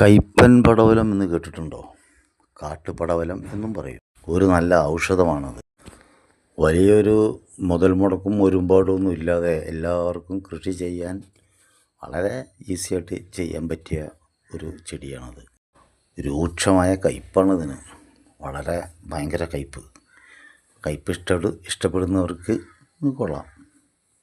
കയ്പ്പൻ പടവലം എന്ന് കേട്ടിട്ടുണ്ടോ? കാട്ടുപടവലം എന്നും പറയും. ഒരു നല്ല ഔഷധമാണത്. വലിയൊരു മുതൽ മുടക്കും ഒരുപാടൊന്നും ഇല്ലാതെ എല്ലാവർക്കും കൃഷി ചെയ്യാൻ വളരെ ഈസിയായിട്ട് ചെയ്യാൻ പറ്റിയ ഒരു ചെടിയാണത്. രൂക്ഷമായ കയ്പ്പാണ് ഇതിന്. വളരെ ഭയങ്കര കയ്പ്പ് കയ്പ്പ് ഇഷ്ടപ്പെടു ഇഷ്ടപ്പെടുന്നവർക്ക് കൊള്ളാം.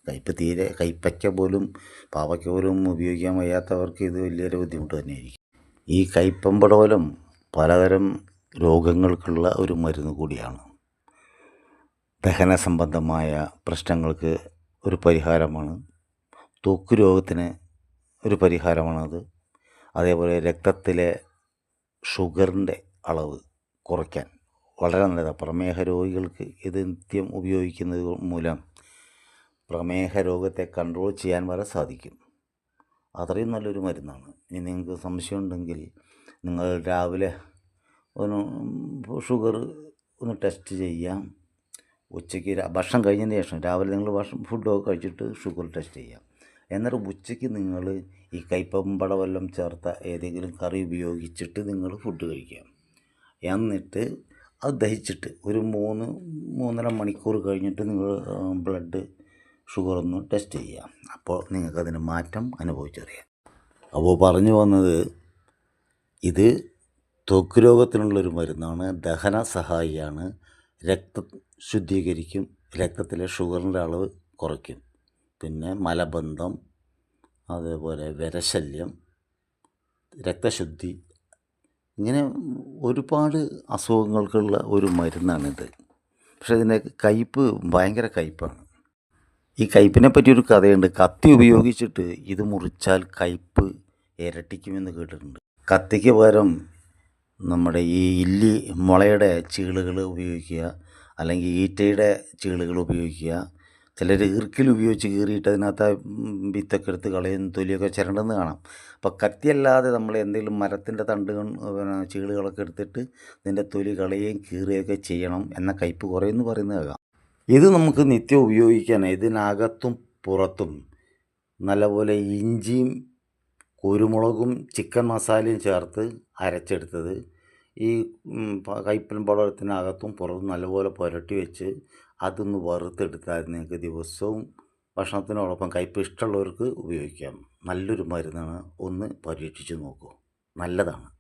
കയ്പ്പ് തീരെ കയ്പ്പയ്ക്ക പോലും പാവയ്ക്ക പോലും ഉപയോഗിക്കാൻ വയ്യാത്തവർക്ക് ഇത് വലിയൊരു ബുദ്ധിമുട്ട് തന്നെയായിരിക്കും. ഈ കയ്പമ്പടോലം പലതരം രോഗങ്ങൾക്കുള്ള ഒരു മരുന്ന് കൂടിയാണ്. ദഹന സംബന്ധമായ പ്രശ്നങ്ങൾക്ക് ഒരു പരിഹാരമാണ്. ത്വക്ക് രോഗത്തിന് ഒരു പരിഹാരമാണത്. അതേപോലെ രക്തത്തിലെ ഷുഗറിന്റെ അളവ് കുറയ്ക്കാൻ. വളരെ നല്ലതാണ് പ്രമേഹ രോഗികൾക്ക് ഇത് നിത്യം ഉപയോഗിക്കുന്നത് മൂലം പ്രമേഹ രോഗത്തെ കൺട്രോൾ ചെയ്യാൻ വരെ സാധിക്കും. അത്രയും നല്ലൊരു മരുന്നാണ്. ഇനി നിങ്ങൾക്ക് സംശയം ഉണ്ടെങ്കിൽ നിങ്ങൾ രാവിലെ ഒന്ന് ഷുഗർ ഒന്ന് ടെസ്റ്റ് ചെയ്യാം. ഉച്ചയ്ക്ക് ഭക്ഷണം കഴിഞ്ഞതിന് ശേഷം രാവിലെ നിങ്ങൾ ഭക്ഷണം ഫുഡൊക്കെ കഴിച്ചിട്ട് ഷുഗർ ടെസ്റ്റ് ചെയ്യാം. എന്നിട്ട് ഉച്ചയ്ക്ക് നിങ്ങൾ ഈ കൈപ്പം വല്ലം ചേർത്ത ഏതെങ്കിലും കറി ഉപയോഗിച്ചിട്ട് നിങ്ങൾ ഫുഡ് കഴിക്കാം എന്നിട്ട് അത് ദഹിച്ചിട്ട് ഒരു മൂന്ന് മൂന്നര മണിക്കൂർ കഴിഞ്ഞിട്ട് നിങ്ങൾ ബ്ലഡ് ഷുഗർ ഒന്ന് ടെസ്റ്റ് ചെയ്യാം. അപ്പോൾ നിങ്ങൾക്കതിന് മാറ്റം അനുഭവിച്ചറിയാം. അപ്പോൾ പറഞ്ഞു വന്നത് ഇത് ത്വക്ക് രോഗത്തിനുള്ളൊരു മരുന്നാണ്. ദഹന സഹായിയാണ്. രക്ത ശുദ്ധീകരിക്കും. രക്തത്തിലെ ഷുഗറിന്റെ അളവ് കുറയ്ക്കും. പിന്നെ മലബന്ധം അതേപോലെ വിരശല്യം രക്തശുദ്ധി ഇങ്ങനെ ഒരുപാട് അസുഖങ്ങൾക്കുള്ള ഒരു മരുന്നാണിത്. പക്ഷേ ഇതിന്റെ കയ്പ്പ് ഭയങ്കര കയ്പ്പാണ്. ഈ കയ്പിനെ പറ്റിയൊരു കഥയുണ്ട്. കത്തി ഉപയോഗിച്ചിട്ട് ഇത് മുറിച്ചാൽ കയ്പ് ഇരട്ടിക്കുമെന്ന് കേട്ടിട്ടുണ്ട്. കത്തിക്ക് പകരം നമ്മുടെ ഈ ഇല്ലി മുളയുടെ ചീളുകൾ ഉപയോഗിക്കുക അല്ലെങ്കിൽ ഈറ്റയുടെ ചീളുകൾ ഉപയോഗിക്കുക. ചിലർ ഈർക്കിൽ ഉപയോഗിച്ച് കീറിയിട്ട് അതിനകത്ത് വിത്തൊക്കെ എടുത്ത് കളയും തൊലിയൊക്കെ ചിരണ്ടെന്ന് കാണാം. അപ്പോൾ കത്തിയല്ലാതെ നമ്മൾ എന്തെങ്കിലും മരത്തിന്റെ തണ്ടുകൾ ചീളുകളൊക്കെ എടുത്തിട്ട് ഇതിന്റെ തൊലി കളയുകയും കീറുകയൊക്കെ ചെയ്യണം എന്ന കയ്പ് കുറയെന്ന് പറയുന്നത് കേൾക്കാം. ഇത് നമുക്ക് നിത്യം ഉപയോഗിക്കാനാണ്. ഇതിനകത്തും പുറത്തും നല്ലപോലെ ഇഞ്ചിയും കുരുമുളകും ചിക്കൻ മസാലയും ചേർത്ത് അരച്ചെടുത്തത്. ഈ കൈപ്പൻ പടത്തിനകത്തും പുറത്തും നല്ലപോലെ പുരട്ടി വെച്ച് അതൊന്ന് വറുത്തെടുത്താൽ നിങ്ങൾക്ക് ദിവസവും ഭക്ഷണത്തിനോടൊപ്പം കയ്പ്പ് ഇഷ്ടമുള്ളവർക്ക് ഉപയോഗിക്കാം. നല്ലൊരു മരുന്നാണ്. ഒന്ന് പരീക്ഷിച്ച് നോക്കൂ. നല്ലതാണ്.